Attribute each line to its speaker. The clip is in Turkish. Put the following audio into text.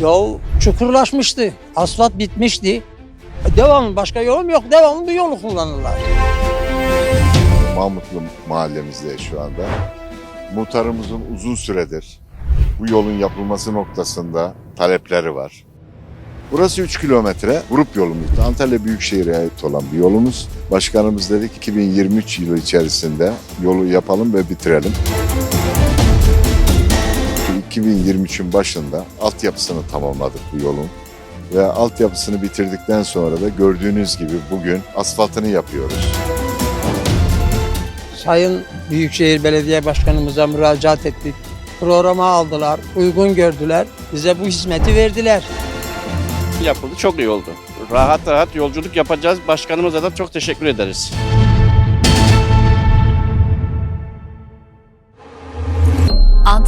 Speaker 1: Yol çukurlaşmıştı. Asfalt bitmişti. Devam başka yolum yok. Devamlı bu yolu kullanırlar.
Speaker 2: Mahmutlu mahallemizde şu anda. Muhtarımızın uzun süredir bu yolun yapılması noktasında talepleri var. Burası 3 kilometre grup yolumuz. Antalya Büyükşehir'e ait olan bir yolumuz. Başkanımız dedik 2023 yılı içerisinde yolu yapalım ve bitirelim. 2023'ün başında altyapısını tamamladık bu yolun. Ve altyapısını bitirdikten sonra da gördüğünüz gibi bugün asfaltını yapıyoruz.
Speaker 1: Sayın Büyükşehir Belediye Başkanımıza müracaat ettik. Programa aldılar, uygun gördüler. Bize bu hizmeti verdiler.
Speaker 3: yapıldı. Çok iyi oldu. Rahat rahat yolculuk yapacağız. Başkanımıza da çok teşekkür ederiz.